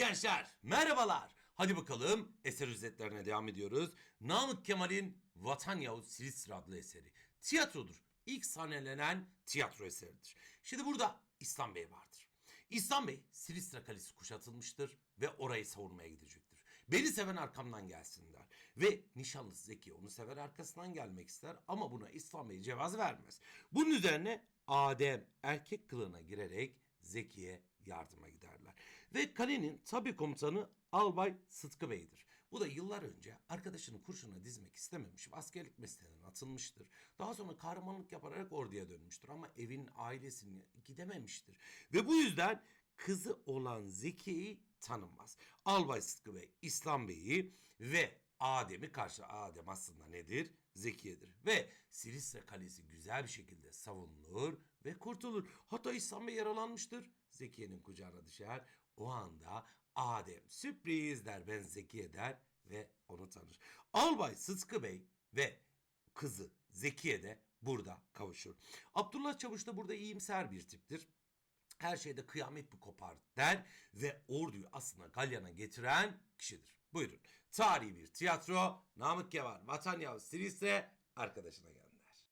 Gençler merhabalar. Hadi bakalım eser özetlerine devam ediyoruz. Namık Kemal'in Vatan Yahut Silistra adlı eseri. Tiyatrodur. İlk sahnelenen tiyatro eseridir. Şimdi burada İslam Bey vardır. İslam Bey Silistra Kalesi kuşatılmıştır ve orayı savunmaya gidecektir. Beni seven arkamdan gelsin der. Ve nişanlısı Zeki onu sever arkasından gelmek ister ama buna İslam Bey cevaz vermez. Bunun üzerine Adem erkek kılığına girerek Zeki'ye yardıma giderler. Ve kalenin tabi komutanı Albay Sıtkı Bey'dir. Bu da yıllar önce arkadaşını kurşuna dizmek istememiş ve askerlik mesleğinden atılmıştır. Daha sonra kahramanlık yaparak orduya dönmüştür ama evin ailesini gidememiştir. Ve bu yüzden kızı olan Zeki'yi tanımaz. Albay Sıtkı Bey İslam Bey'i ve Adem'i karşı Adem aslında nedir? Zekiye'dir. Ve Silistra Kalesi güzel bir şekilde savunulur ve kurtulur. Hatta İslam Bey yaralanmıştır. Zekiye'nin kucağına düşer. O anda Adem sürpriz der ben Zekiye der ve onu tanır. Albay Sıtkı Bey ve kızı Zekiye de burada kavuşur. Abdullah Çavuş da burada iyimser bir tiptir her şeyde kıyamet bir kopar der ve orduyu aslında galyana getiren kişidir. Buyurun. Tarihi bir tiyatro, Namık Kemal, Vatan Yavuz, Silistre arkadaşına geldi.